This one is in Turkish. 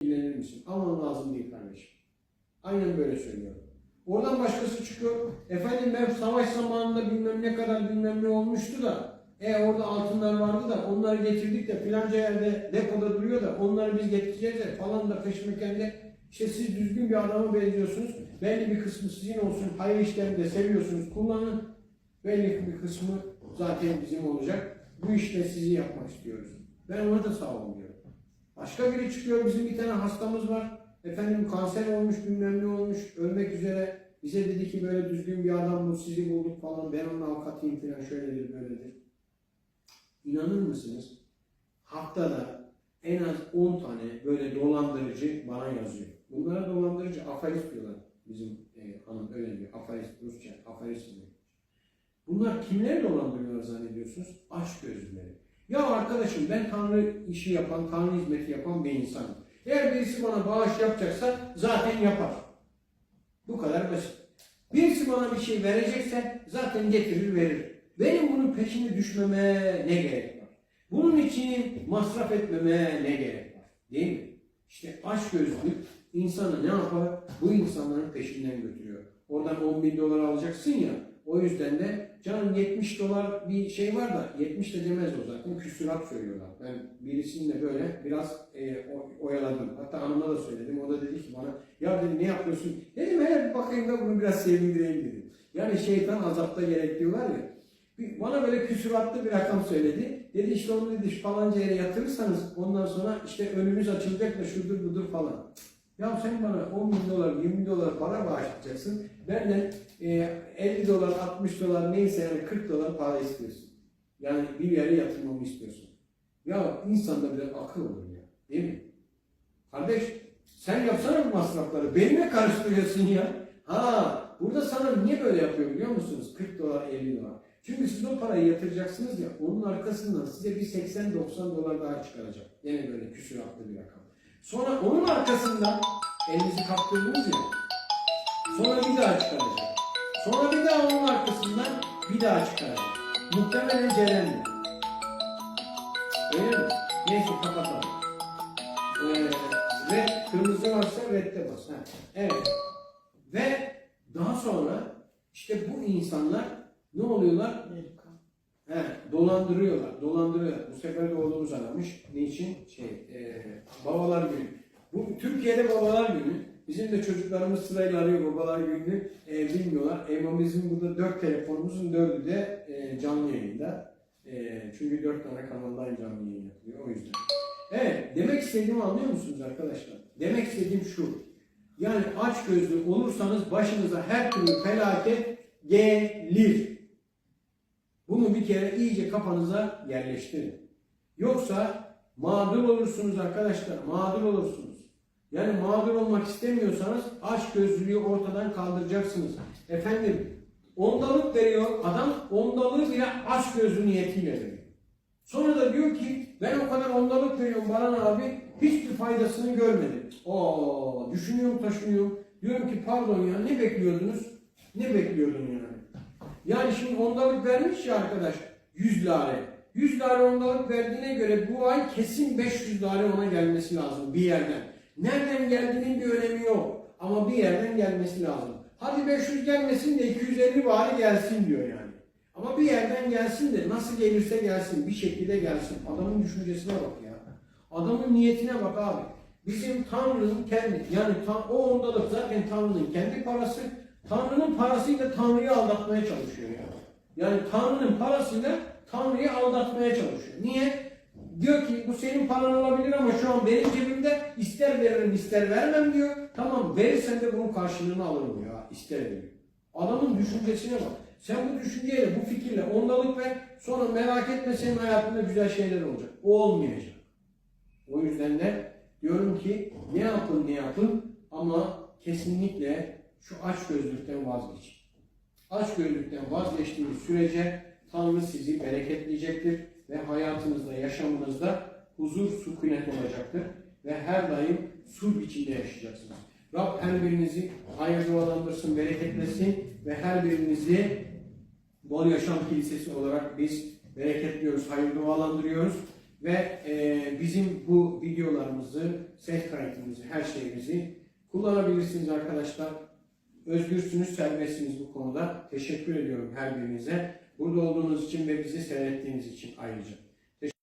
ilgilenir misin? Aman lazım değil kardeşim. Aynen böyle söylüyorum. Oradan başkası çıkıyor. Efendim ben savaş zamanında bilmem ne kadar bilmem ne olmuştu da e orada altınlar vardı da onları getirdik de filanca yerde depoda duruyor da onları biz getireceğiz de falan da peşmekende işte siz düzgün bir adama benziyorsunuz. Belli bir kısmı sizin olsun. Hayır işlerini de seviyorsunuz. Kullanın. Belli bir kısmı zaten bizim olacak. Bu işte sizi yapmak istiyoruz. Ben ona da sağ olun diyorum. Başka biri çıkıyor. Bizim bir tane hastamız var. Efendim kanser olmuş, bilmem ne olmuş, ölmek üzere. Bize dedi ki böyle düzgün bir adam bu, sizi bulduk falan. Ben onun avukatıyım falan, şöyledir, böyledir. İnanır mısınız? Haftada en az 10 tane böyle dolandırıcı bana yazıyor. Bunlara dolandırıcı afarist diyorlar. Bizim e, hanım öyle diyor. Afarist, Rusça, afarist diyor. Bunlar kimleri dolandırıyorlar zannediyorsunuz? Aç gözlüleri. Ya arkadaşım ben Tanrı işi yapan, Tanrı hizmeti yapan bir insanım. Eğer birisi bana bağış yapacaksa zaten yapar. Bu kadar basit. Birisi bana bir şey verecekse zaten getirir verir. Benim bunun peşine düşmeme ne gerek var? Bunun için masraf etmeme ne gerek var? Değil mi? İşte aç gözlük insanı ne yapar? Bu insanların peşinden götürüyor. Oradan 10 bin dolar alacaksın ya, o yüzden de canım 70 dolar bir şey var da 70 de demez o zaten küsurat söylüyorlar. Ben birisininle böyle biraz e, oyaladım. Hatta hanıma da söyledim. O da dedi ki bana ya dedi ne yapıyorsun? Dedim hele bir bakayım da bunu biraz sevindireyim dedim. Yani şeytan azapta gerek diyorlar ya. Bana böyle küsuratlı bir rakam söyledi. Dedi işte onu dedi falanca yere yatırırsanız ondan sonra işte önümüz açılacak da şudur budur falan. Ya sen bana 10 bin dolar, 20 bin dolar para bağışlayacaksın. Benden e, 50 dolar, 60 dolar neyse yani 40 dolar para istiyorsun. Yani bir yere yatırmamı istiyorsun. Ya insanda biraz akıl olur ya. Değil mi? Kardeş sen yapsana bu masrafları. Beni ne karıştırıyorsun ya? Ha burada sana niye böyle yapıyor biliyor musunuz? 40 dolar, 50 dolar. Çünkü siz o parayı yatıracaksınız ya onun arkasından size bir 80-90 dolar daha çıkaracak. Yine böyle küsuratlı bir rakam. Sonra onun arkasından elinizi kaptırdınız ya. Sonra bir daha çıkaracak. Sonra bir daha onun arkasından bir daha çıkaracak. Muhtemelen Ceren'le. Öyle mi? Neyse kapatalım. Ee, red, kırmızı varsa redde bas. Ha. Evet. Ve daha sonra işte bu insanlar ne oluyorlar? He, dolandırıyorlar, dolandırıyorlar. Bu sefer de oğlumuz aramış. Niçin? Şey, e, babalar günü. Bu Türkiye'de babalar günü. Bizim de çocuklarımız sırayla arıyor babalar gününü. E, bilmiyorlar. Ama burada dört telefonumuzun dördü de e, canlı yayında. E, çünkü dört tane kanaldan canlı yayın yapılıyor. O yüzden. Evet, demek istediğimi anlıyor musunuz arkadaşlar? Demek istediğim şu. Yani aç gözlü olursanız başınıza her türlü felaket gelir. Bunu bir kere iyice kafanıza yerleştirin. Yoksa mağdur olursunuz arkadaşlar, mağdur olursunuz. Yani mağdur olmak istemiyorsanız aç gözlülüğü ortadan kaldıracaksınız. Efendim ondalık veriyor adam, ondalığı bile aç gözlü niyetiyle veriyor. Sonra da diyor ki ben o kadar ondalık veriyorum Baran abi hiçbir faydasını görmedim. Oo, düşünüyorum taşınıyorum. Diyorum ki pardon ya ne bekliyordunuz? Ne bekliyordun yani? Yani şimdi ondalık vermiş ya arkadaş 100 lare. 100 lare ondalık verdiğine göre bu ay kesin 500 lare ona gelmesi lazım bir yerden. Nereden geldiğinin bir önemi yok. Ama bir yerden gelmesi lazım. Hadi 500 gelmesin de 250 bari gelsin diyor yani. Ama bir yerden gelsin de nasıl gelirse gelsin bir şekilde gelsin. Adamın düşüncesine bak ya. Adamın niyetine bak abi. Bizim Tanrı'nın kendi yani tan- o ondalık zaten Tanrı'nın kendi parası. Tanrı'nın parasıyla Tanrı'yı aldatmaya çalışıyor ya. Yani Tanrı'nın parasıyla Tanrı'yı aldatmaya çalışıyor. Niye? Diyor ki bu senin paran olabilir ama şu an benim cebimde ister veririm ister vermem diyor. Tamam verirsen de bunun karşılığını alırım ya ister veririm. Adamın düşüncesine bak. Sen bu düşünceyle, bu fikirle ondalık ver. Sonra merak etme senin hayatında güzel şeyler olacak. O olmayacak. O yüzden de diyorum ki ne yapın ne yapın ama kesinlikle şu aç gözlükten vazgeçin. Aç gözlükten vazgeçtiğiniz sürece Tanrı sizi bereketleyecektir ve hayatınızda, yaşamınızda huzur, sükunet olacaktır ve her daim sur içinde yaşayacaksınız. Rab her birinizi hayır dualandırsın, bereketlesin ve her birinizi Bol Yaşam Kilisesi olarak biz bereketliyoruz, hayır dualandırıyoruz ve e, bizim bu videolarımızı, ses kaydımızı, her şeyimizi kullanabilirsiniz arkadaşlar. Özgürsünüz, serbestsiniz bu konuda. Teşekkür ediyorum her birinize. Burada olduğunuz için ve bizi seyrettiğiniz için ayrıca.